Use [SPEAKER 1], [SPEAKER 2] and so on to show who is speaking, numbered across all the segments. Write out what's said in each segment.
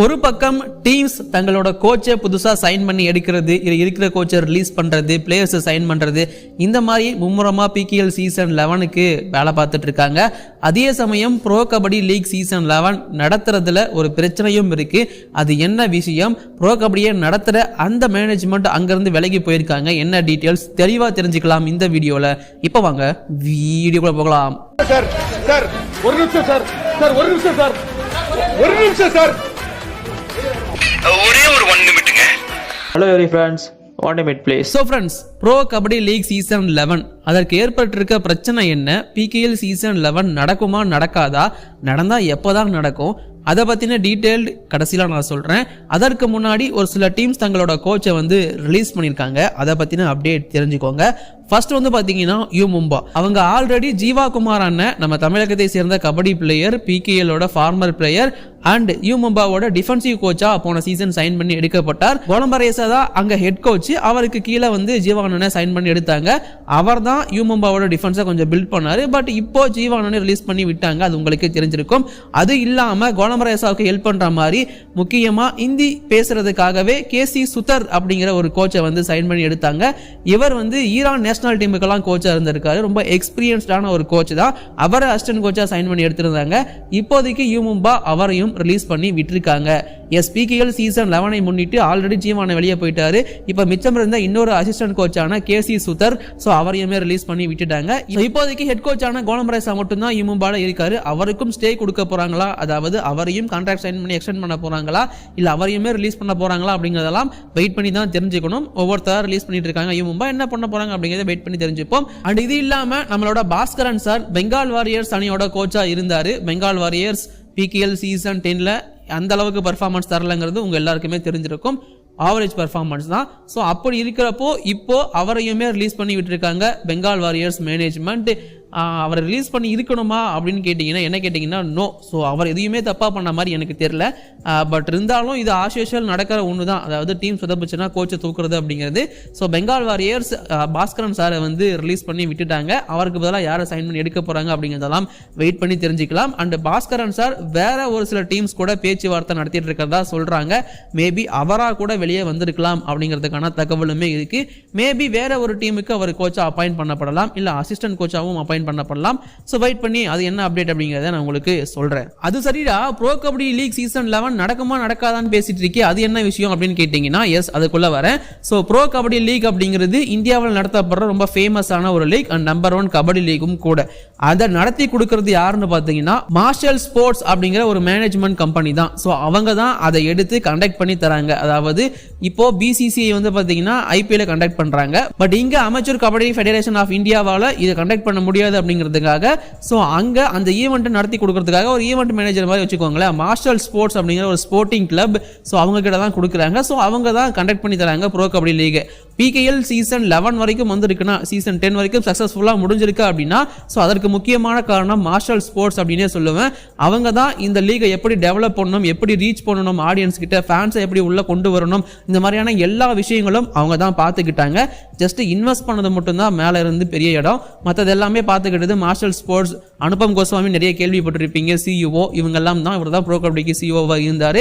[SPEAKER 1] ஒரு பக்கம் டீம்ஸ் தங்களோட கோச்சை புதுசாக சைன் பண்ணி எடுக்கிறது இல்லை இருக்கிற கோச்சை ரிலீஸ் பண்ணுறது பிளேயர்ஸை சைன் பண்ணுறது இந்த மாதிரி மும்முரமாக பிகேஎல் சீசன் லெவனுக்கு வேலை பார்த்துட்டு இருக்காங்க. அதே சமயம் Pro Kabaddi League season eleven நடத்துறதுல ஒரு பிரச்சனையும் இருக்குது அது என்ன விஷயம்? ப்ரோ கபடியை நடத்துகிற அந்த மேனேஜ்மெண்ட் அங்கேருந்து விலகி போயிருக்காங்க. என்ன டீட்டெயில்ஸ் தெளிவாக தெரிஞ்சுக்கலாம் இந்த வீடியோவில் இப்போ வாங்க வீடியோவில் போகலாம்.
[SPEAKER 2] சார் சார் ஒரு நிமிஷம் சார் சார் ஒரு நிமிஷம் சார் ஒரு நிமிஷம் சார்.
[SPEAKER 3] ஒரே ஒரு one நிமிட்டுங்க
[SPEAKER 4] hello every friends one minute please
[SPEAKER 1] so friends Pro Kabaddi League season eleven அதற்கு ஏற்பட்டிருக்க பிரச்சனை என்ன? பிகேஎல் சீசன் லெவன் நடக்குமா நடக்காதா? நடந்தால் எப்போ தான் நடக்கும்? அதை பற்றின டீட்டெயில்டு கடைசியில் நான் சொல்கிறேன் அதற்கு முன்னாடி ஒரு சில டீம்ஸ் தங்களோட கோச்சை வந்து ரிலீஸ் பண்ணியிருக்காங்க. அதை பற்றின அப்டேட் தெரிஞ்சுக்கோங்க. ஃபர்ஸ்ட் வந்து பார்த்தீங்கன்னா யூ மும்பா அவங்க ஆல்ரெடி ஜீவா குமார் அண்ணன் நம்ம தமிழகத்தை சேர்ந்த கபடி பிளேயர் பிகேஎலோட ஃபார்மர் பிளேயர் அண்ட் யூ மும்பாவோட டிஃபென்சிவ் கோச்சா போன சீசன் சைன் பண்ணி எடுக்கப்பட்டார். கோலம்பரேசா தான் அங்க ஹெட் கோச் அவருக்கு கீழே வந்து ஜீவானனை சைன் பண்ணி எடுத்தாங்க. அவர் தான் யூ மும்பாவோட டிஃபென்ஸை கொஞ்சம் பில்ட் பண்ணாரு. பட் இப்போ ஜீவானனை ரிலீஸ் பண்ணி விட்டாங்க. அது உங்களுக்கு தெரிஞ்சிருக்கும். அது இல்லாம கோலம்பரேசாவுக்கு ஹெல்ப் பண்ற மாதிரி முக்கியமா இந்தி பேசுறதுக்காகவே கேசி சுதர் அப்படிங்கிற ஒரு கோச்சை வந்து சைன் பண்ணி எடுத்தாங்க. இவர் வந்து ஈரான் நேஷனல் டீமுக்கெல்லாம் கோச்சாக இருந்திருக்காரு. ரொம்ப எக்ஸ்பீரியன்ஸ்டான ஒரு கோச் தான். அவரை அசிஸ்டன்ட் கோச்சாக சைன் பண்ணி எடுத்திருந்தாங்க. இப்போதைக்கு யூ மும்பா அவரையும் ரிலீஸ் பண்ணி விட்டுருக்காங்க. எஸ் பிகேஎல் சீசன் லெவனை முன்னிட்டு ஆல்ரெடி ஜீவான வெளியே போயிட்டாரு. இப்போ மிச்சம் இருந்த இன்னொரு அசிஸ்டன்ட் கோச்சான கேசி சுதர் ஸோ அவரையுமே ரிலீஸ் பண்ணி விட்டுட்டாங்க. இப்போதைக்கு ஹெட் கோச்சான கோலம்பரேசா மட்டும்தான் யூமும்பால இருக்காரு. அவருக்கும் ஸ்டே கொடுக்க போறாங்களா? அதாவது அவரையும் கான்ட்ராக்ட் சைன் பண்ணி எக்ஸ்டெண்ட் பண்ண போறாங்களா? இல்லை அவரையுமே ரிலீஸ் பண்ண போறாங்களா? அப்படிங்கிறதெல்லாம் வெயிட் பண்ணி தான் தெரிஞ்சுக்கணும். ஒவ்வொருத்தராக ரிலீஸ் பண்ணிட்டு இருக்காங்க. யூமும்பா என்ன பண்ண போறாங்க அப்படிங்கிறது வெயிட் பண்ணி தெரிஞ்சுப்போம். அண்ட் இது இல்லாமல் நம்மளோட பாஸ்கரன் சார் பெங்கால் வாரியர்ஸ் அணியோட கோச்சாக இருந்தார். பெங்கால் வாரியர்ஸ் பிகேஎல் சீசன் டென்ல அந்த அளவுக்கு பர்ஃபார்மன்ஸ் தரலங்கிறது உங்க எல்லாருக்குமே தெரிஞ்சிருக்கும். ஆவரேஜ் பர்ஃபார்மன்ஸ் தான். ஸோ அப்படி இருக்கிறப்போ இப்போ அவரையுமே ரிலீஸ் பண்ணி விட்டுருக்காங்க பெங்கால் வாரியர்ஸ் மேனேஜ்மெண்ட் அவரை ரிலீஸ் பண்ணி இருக்கணுமா அப்படின்னு கேட்டிங்கன்னா என்ன கேட்டிங்கன்னா நோ ஸோ அவர் எதையுமே தப்பாக பண்ண மாதிரி எனக்கு தெரில பட் இருந்தாலும் இது ஆஷேஷல் நடக்கிற ஒன்று தான் அதாவது டீம் சொதப்புச்சுன்னா கோச்சை தூக்குறது அப்படிங்கிறது. ஸோ பெங்கால் வாரியர்ஸ் பாஸ்கரன் சாரை வந்து ரிலீஸ் பண்ணி விட்டுட்டாங்க. அவருக்கு பதிலாக யாரை சைன் பண்ணி எடுக்க போகிறாங்க அப்படிங்கிறதெல்லாம் வெயிட் பண்ணி தெரிஞ்சுக்கலாம். அண்ட் பாஸ்கரன் சார் வேற ஒரு சில டீம்ஸ் கூட பேச்சுவார்த்தை நடத்திட்டு இருக்கிறதா சொல்கிறாங்க மேபி அவராக கூட வெளியே வந்திருக்கலாம் அப்படிங்கிறதுக்கான தகவலுமே இருக்குது மேபி வேற ஒரு டீமுக்கு அவர் கோச்சை அப்பாயிண்ட் பண்ணப்படலாம். இல்லை அசிஸ்டன்ட் கோச்சாகவும் அப்பாயிண்ட் பண்ணப்படலாம். ஸோ வெயிட் பண்ணி அது என்ன அப்டேட் அப்படிங்கிறத நான் உங்களுக்கு சொல்கிறேன் அது சரிடா Pro Kabaddi League season eleven நடக்குமா நடக்காதான்னு பேசிட்டு இருக்கே அது என்ன விஷயம் அப்படின்னு கேட்டிங்கன்னா எஸ் அதுக்குள்ளே வரேன். ஸோ ப்ரோ கபடி லீக் அப்படிங்கிறது இந்தியாவில் நடத்தப்படுற ரொம்ப ஃபேமஸான ஒரு league and number one kabaddi லீக்கும் கூட. அதை நடத்தி கொடுக்கறது யாருன்னு பார்த்தீங்கன்னா மார்ஷல் ஸ்போர்ட்ஸ் அப்படிங்கிற ஒரு மேனேஜ்மெண்ட் கம்பெனி தான். ஸோ அவங்க தான் அதை எடுத்து கண்டக்ட் பண்ணி தராங்க. அதாவது இப்போ பிசிசிஐ வந்து பார்த்தீங்கன்னா ஐபிஎல் கண்டக்ட் பண்றாங்க. பட் இங்க அமைச்சர் கபடி ஃபெடரேஷன் ஆஃப் இந்தியாவால இதை கண்டக்ட் பண்ண முடியாது அப்படிங்கிறதுக்காக ஸோ அங்க அந்த ஈவெண்ட்டை நடத்தி கொடுக்கறதுக்காக ஒரு ஈவெண்ட் மேனேஜர் மாதிரி வச்சுக்கோங்களேன். மார்ஷல் ஸ்போர்ட்ஸ் அப்படிங்கிற ஒரு ஸ்போர்ட்டிங் கிளப் ஸோ அவங்க கிட்ட தான் கொடுக்குறாங்க. ஸோ அவங்க தான் கண்டக்ட் பண்ணி தராங்க Pro Kabaddi League PKL season eleven வரைக்கும் வந்திருக்குன்னா சீசன் டென் வரைக்கும் சக்ஸஸ்ஃபுல்லாக முடிஞ்சிருக்கு அப்படின்னா ஸோ அதற்கு முக்கியமான காரணம் மார்ஷல் ஸ்போர்ட்ஸ் அப்படின்னே சொல்லுவேன். அவங்க தான் இந்த லீகை எப்படி டெவலப் பண்ணணும் எப்படி ரீச் பண்ணணும் ஆடியன்ஸ் கிட்ட ஃபேன்ஸை எப்படி உள்ளே கொண்டு வரணும் இந்த மாதிரியான எல்லா விஷயங்களும் அவங்க தான் பார்த்துக்கிட்டாங்க. ஜஸ்ட் இன்வெஸ்ட் பண்ணது மட்டும்தான் மேலே இருந்து பெரிய இடம். மற்றது எல்லாமே பார்த்துக்கிட்டது மார்ஷல் ஸ்போர்ட்ஸ் அனுபம் கோஸ்வாமி நிறைய கேள்விப்பட்டிருப்பீங்க. சிஇஓ இவங்கெல்லாம் தான் இவர் தான் ப்ரோ கபடிக்கு சிஇஓவாக இருந்தார்.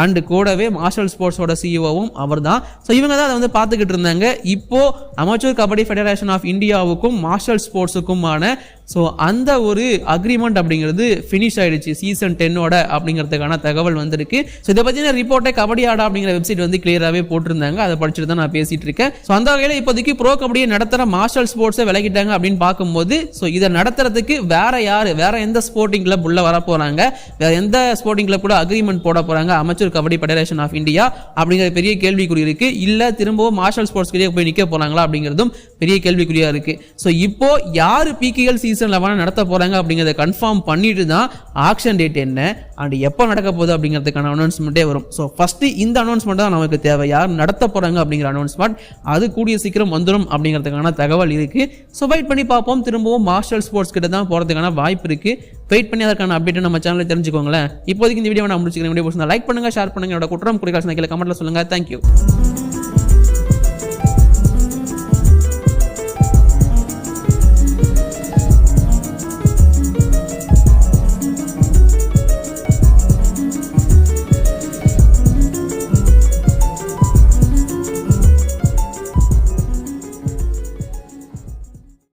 [SPEAKER 1] அண்டு கூடவே மார்ஷல் ஸ்போர்ட்ஸோட சிஇஓவும் அவர் தான். ஸோ இவங்க தான் அதை வந்து பார்த்துக்கிட்டு இருந்தாங்க. இப்போ அமச்சூர் கபடி ஃபெடரேஷன் ஆஃப் இந்தியாவுக்கும் மார்ஷல் ஸ்போர்ட்ஸுக்குமான ஸோ அந்த ஒரு அக்ரிமெண்ட் அப்படிங்கிறது ஃபினிஷ் ஆயிடுச்சு. சீசன் டென்னோட அப்படிங்கிறதுக்கான தகவல் வந்திருக்கு. ஸோ இதை பற்றின ரிப்போர்ட்டை கபடி ஆடா அப்படிங்கிற வெப்சைட் வந்து கிளியராகவே போட்டிருந்தாங்க. அதை படிச்சுட்டு தான் நான் பேசிட்டு இருக்கேன். ஸோ அந்த வகையில் இப்போதைக்கு ப்ரோ கபடியை நடத்துகிற மார்ஷல் ஸ்போர்ட்ஸை விலகிட்டாங்க அப்படின்னு பார்க்கும்போது ஸோ இதை நடத்துறதுக்கு வேற யார் வேற எந்த ஸ்போர்ட்டிங் கிளப் உள்ள வர போகிறாங்க வேற எந்த ஸ்போர்ட்டிங் கிளப் கூட அக்ரிமெண்ட் போட போகிறாங்க அமைச்சர் கபடி ஃபெடரேஷன் ஆஃப் இந்தியா அப்படிங்கிற பெரிய கேள்விக்குறி இருக்கு. இல்லை திரும்பவும் மார்ஷல் ஸ்போர்ட்ஸ் போய் நிற்க போகிறாங்களா அப்படிங்கிறதும் பெரிய கேள்விக்குறியாக இருக்கு. ஸோ இப்போ யார் பிகேஎல் சீசன் லெவன் நடத்த போறாங்க அப்படிங்கிறத கன்ஃபார்ம் பண்ணிட்டு தான் ஆக்ஷன் டேட் என்ன அண்ட் எப்போ நடக்க போகுது அப்படிங்கிறதுக்கான அனௌன்ஸ்மெண்ட்டே வரும். ஸோ ஃபஸ்ட்டு இந்த அனௌன்ஸ்மெண்ட் தான் நமக்கு தேவை. யார் நடத்த போறாங்க அப்படிங்கிற அனௌன்ஸ்மெண்ட் அது கூடிய சீக்கிரம் வந்துடும் அப்படிங்கிறதுக்கான தகவல் இருக்கு. ஸோ வெயிட் பண்ணி பார்ப்போம். திரும்பவும் மார்ஷல் ஸ்போர்ட்ஸ் கிட்ட தான் போறதுக்கான வாய்ப்பு இருக்கு. வெயிட் பண்ணி அதற்கான அப்டேட் நம்ம சேனலில் தெரிஞ்சுக்கோங்களேன். இப்போதைக்கு இந்த வீடியோ நான் முடிச்சுக்கிறேன். வீடியோ லைக் பண்ணுங்க ஷேர் பண்ணுங்க. என்னோட குற்றம் குறைகாசன கீழே கமெண்ட்டில் சொல்லுங்கள் தேங்க்யூ